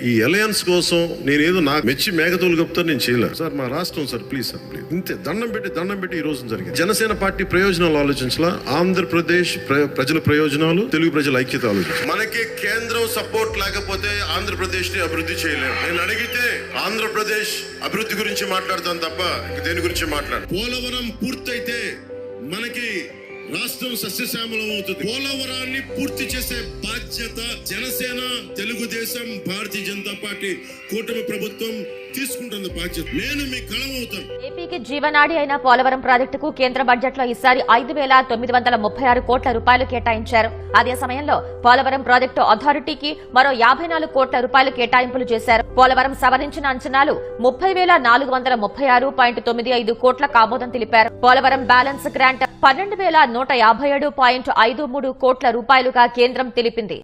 ఈ అలయన్స్ కోసం నేనేదో నాకు మెచ్చి మేఘతోలు కప్తాను నేను చేయలేదు సార్ మా రాష్ట్రం సార్ ప్లీజ్ సార్ ప్లీజ్ ఇంతే దండం పెట్టి దండం పెట్టి ఈ రోజు జరిగింది. జనసేన పార్టీ ప్రయోజనాలు ఆలోచించాలా ఆంధ్రప్రదేశ్ ప్ర- ప్రజల ప్రయోజనాలు తెలుగు ప్రజల ఐక్యత ఆలోచించాలి. మనకి కేంద్రం సపోర్ట్ లేకపోతే ఆంధ్రప్రదేశ్ని అభివృద్ధి చేయలేము నేను అడిగితే ఆంధ్రప్రదేశ్ అభివృద్ధి గురించి మాట్లాడతాను తప్ప దేని గురించి మాట్లాడు పోలవరం పూర్తయితే మనకి రాష్ట్రం సస్యశ్యామలం అవుతుంది. పోలవరాన్ని పూర్తి చేసే బాధ్యత జనసేన తెలుగుదేశం భారతీయ జనతా పార్టీ కూటమి ప్రభుత్వం తీసుకుంటుంది బాధ్యత. నేను మీ కళం అవుతాను ఏపీకి జీవనాడి అయిన పోలవరం ప్రాజెక్టుకు కేంద్ర బడ్జెట్లో ఈసారి ఐదు వేల తొమ్మిది వందల ముప్పై ఆరు కోట్ల రూపాయలు కేటాయించారు. అదే సమయంలో పోలవరం ప్రాజెక్టు అథారిటీకి మరో యాభై నాలుగు కోట్ల రూపాయలు కేటాయింపులు చేశారు. పోలవరం సవరించిన అంచనాలు ముప్పై వేల నాలుగు వందల ముప్పై ఆరు పాయింట్ తొమ్మిది ఐదు కోట్ల ఆమోదం తెలిపారు. పోలవరం బ్యాలెన్స్ గ్రాంట్ పన్నెండు వేల నూట యాభై ఏడు పాయింట్ ఐదు మూడు కోట్ల రూపాయలుగా కేంద్రం తెలిపింది.